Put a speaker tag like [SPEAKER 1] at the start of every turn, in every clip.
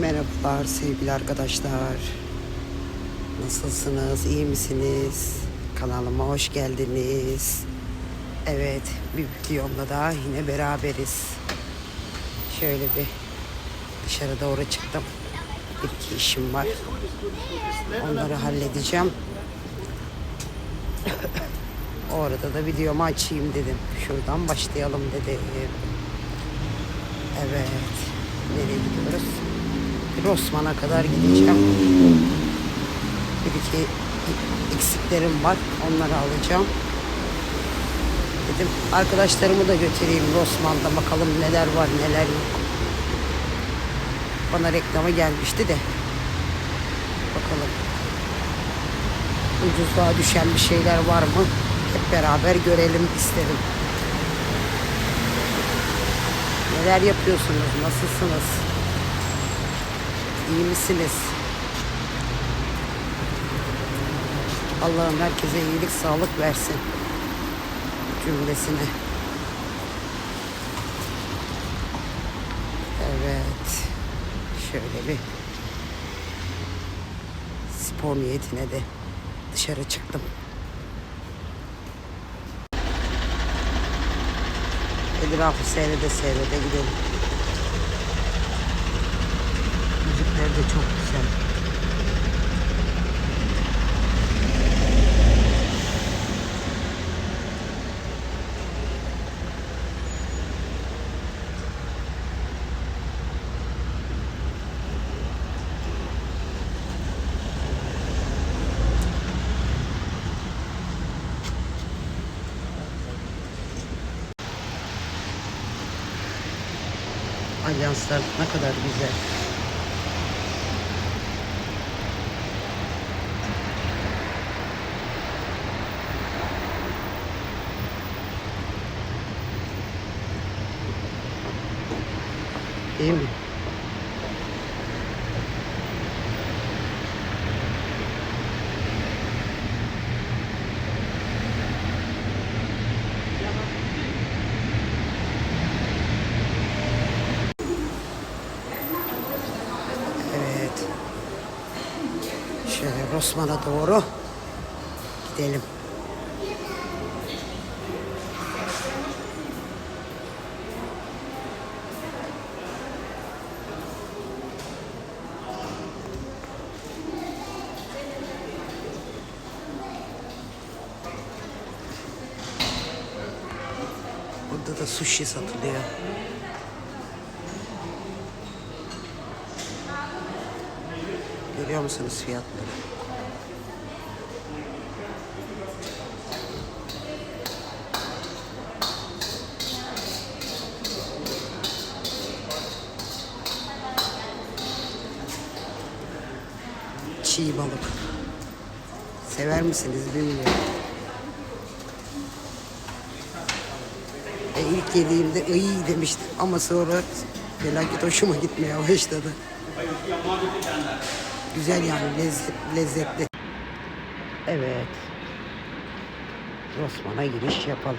[SPEAKER 1] Merhabalar sevgili arkadaşlar. Nasılsınız? iyi misiniz? Kanalıma hoş geldiniz. Evet, bir videomda daha yine beraberiz. Şöyle bir dışarı doğru çıktım. Bir iki işim var. Onları halledeceğim. o arada da videomu açayım dedim. Şuradan başlayalım dedim. Evet. Nereye gidiyoruz? Rosman'a kadar gideceğim. Bir iki eksiklerim var. Onları alacağım. Dedim arkadaşlarımı da götüreyim Rosman'da bakalım neler var neler yok. Bana reklama gelmişti de. Bakalım. Ucuzluğa düşen bir şeyler var mı? Hep beraber görelim isterim. Neler yapıyorsunuz? Nasılsınız? İyi misiniz? Allah'ım herkese iyilik, sağlık versin. Cümlesine. Evet. Şöyle bir spor niyetine de dışarı çıktım. Etrafı seyrede seyrede gidelim. Müzikler de çok güzel. Alyanslar ne kadar güzel. Değil mi? Evet. Şöyle Rosman'a doğru gidelim. Burada da sushi satılıyor. Görüyor musunuz fiyatları? Çiğ balık. Sever misiniz bilmiyorum. E ilk yediğimde iyi demiştim ama sonra felaket hoşuma gitmeye başladı. Güzel yani lezzet, lezzetli. Evet. Osman'a giriş yapalım.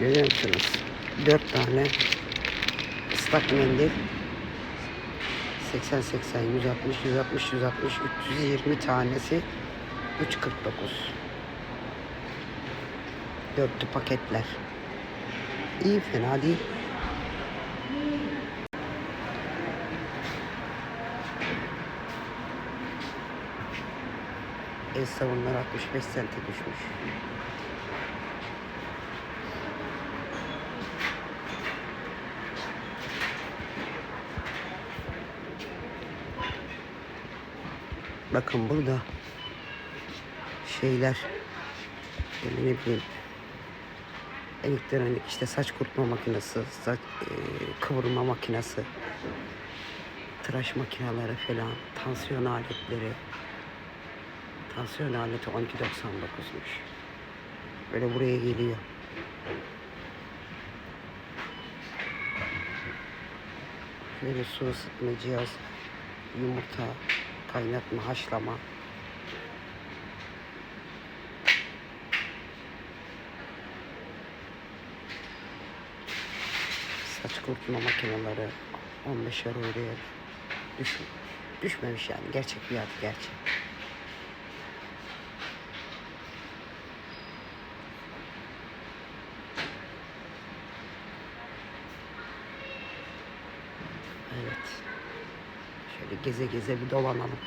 [SPEAKER 1] Görüyor musunuz? Dört tane ıslak mendil. 80 80 160 160 160 320 tanesi 3.49 Dörtlü paketler. İyi fena değil. El savunlar 65 sente düşmüş. Bakın burada şeyler böyle ne bileyim elektronik işte saç kurutma makinesi, saç e, kıvırma makinesi, tıraş makineleri falan, tansiyon aletleri. Tansiyon aleti 12.99'muş. Böyle buraya geliyor. Şöyle su ısıtma cihaz, yumurta, kaynatma, haşlama. Saç kurutma makineleri 15'er oraya düşmüş. Düşmemiş yani gerçek bir adı gerçek. Evet. Şöyle geze geze bir dolanalım.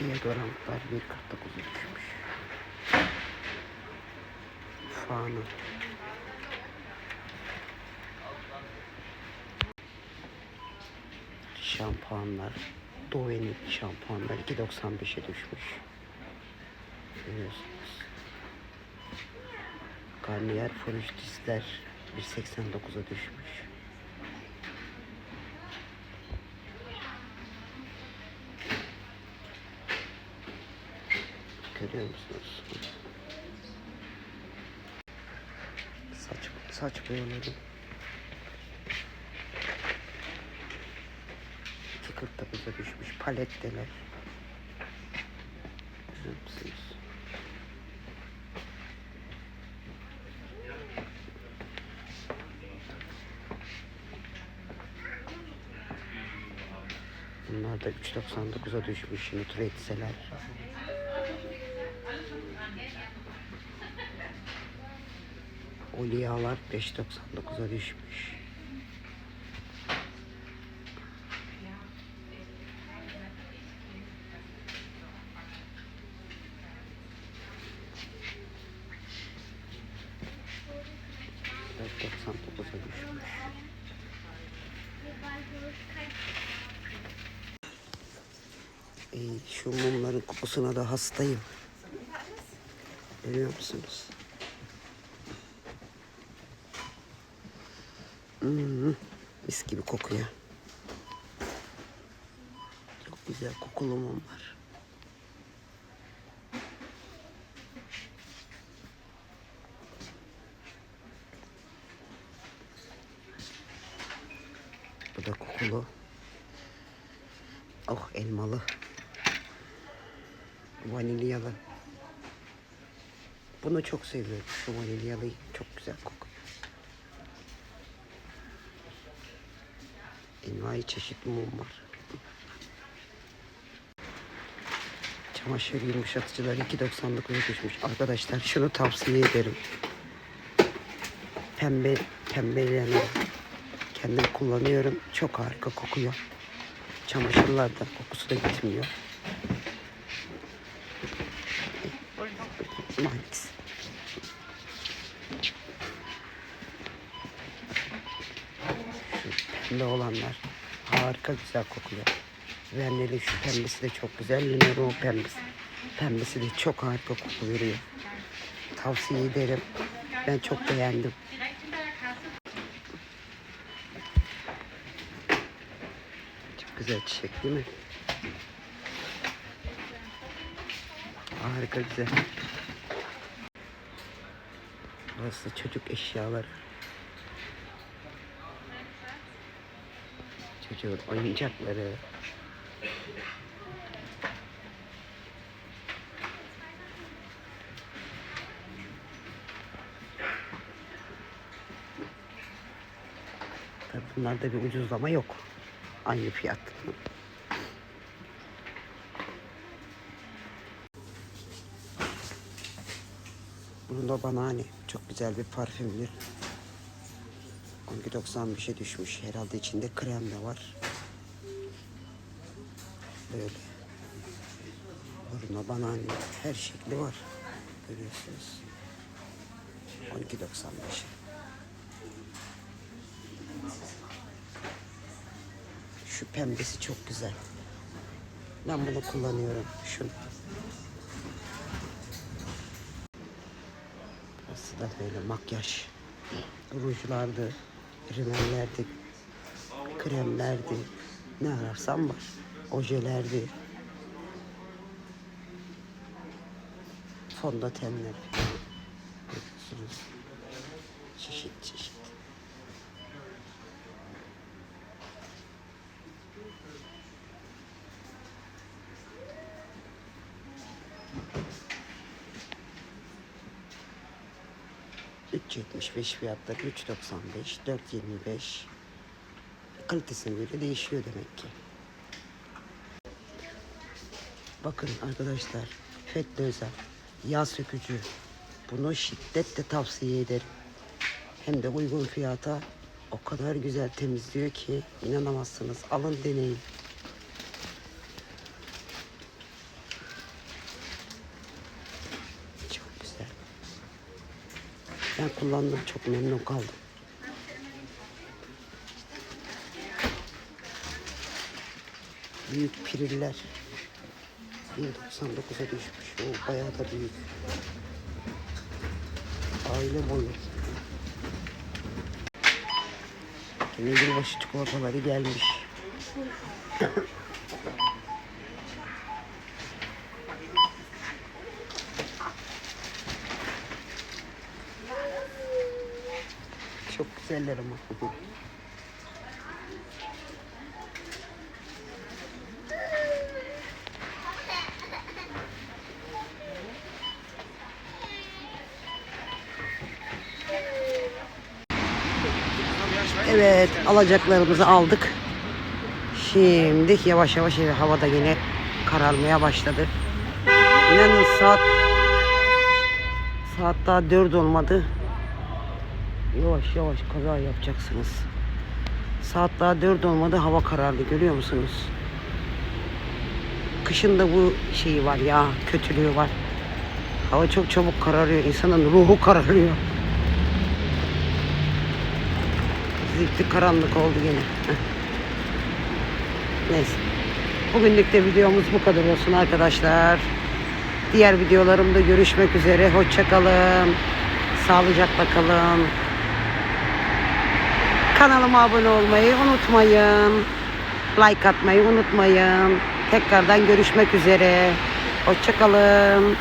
[SPEAKER 1] Deodorantlar 1.49'a düşmüş. Fanı. Şampuanlar. Dove'nin şampuanlar 2.95'e düşmüş. Görüyorsunuz. Garnier Fructis'ler 1.89'a düşmüş. Görüyor musunuz? Saç, saç boyaları. 2.49'a düşmüş paletteler. Görüyor musunuz? Da 3.99'a düşmüş nutretseler. Oliyalar 5.99'a düşmüş. Şu mumların kokusuna da hastayım. Görüyor musunuz? Hmm, mis gibi kokuyor. Çok güzel kokulu mumlar. Bu da kokulu. Oh elmalı. Vanilyalı. Bunu çok seviyorum. Şu vanilyalıyı çok güzel kokuyor. Envai çeşitli mum var. Çamaşır yumuşatıcılar 2.99'a düşmüş. Arkadaşlar şunu tavsiye ederim. Pembe, pembelerini kendim kullanıyorum. Çok harika kokuyor. Çamaşırlarda kokusu da gitmiyor. Manix. Şu pembe olanlar harika güzel kokuyor. Verneli şu pembesi de çok güzel. Limero pembesi. Pembesi de çok harika koku veriyor. Tavsiye ederim. Ben çok beğendim. Çok güzel çiçek değil mi? Harika güzel. Burası çocuk eşyaları. Çocuğun oyuncakları. Tabii bunlarda bir ucuzlama yok. Aynı fiyat. Bunun da çok güzel bir parfümdür. 12.90 bir şey düşmüş. Herhalde içinde krem de var. Böyle. Bruno Banani her şekli var. Görüyorsunuz. 12.95. Şu pembesi çok güzel. Ben bunu kullanıyorum. Şunu. Burası da böyle makyaj. Rujlardı, rimellerdi, kremlerdi. Ne ararsan var. Ojelerdi. Fondötenler falan. Görüyorsunuz. Çeşit çeşit. 3.75 fiyatları 3.95, 4.25. Kalitesine göre değişiyor demek ki. Bakın arkadaşlar, Fetli Özel yağ sökücü. Bunu şiddetle tavsiye ederim. Hem de uygun fiyata o kadar güzel temizliyor ki inanamazsınız. Alın deneyin. Çok güzel. Ben kullandım çok memnun kaldım. Büyük piriller. 1.99'a düşmüş. O bayağı da büyük. Aile boyu. Yine yılbaşı çikolataları gelmiş. Ama. Evet, alacaklarımızı aldık. Şimdi yavaş yavaş ev havada yine kararmaya başladı. İnanın saat saat daha dört olmadı. Yavaş yavaş kaza yapacaksınız. Saat daha dört olmadı hava karardı görüyor musunuz? Kışın da bu şeyi var ya kötülüğü var. Hava çok çabuk kararıyor. insanın ruhu kararıyor. Zifti karanlık oldu yine. Neyse. Bugünlük de videomuz bu kadar olsun arkadaşlar. Diğer videolarımda görüşmek üzere. Hoşça kalın. Sağlıcakla kalın. Kanalıma abone olmayı unutmayın. Like atmayı unutmayın. Tekrardan görüşmek üzere. Hoşça kalın.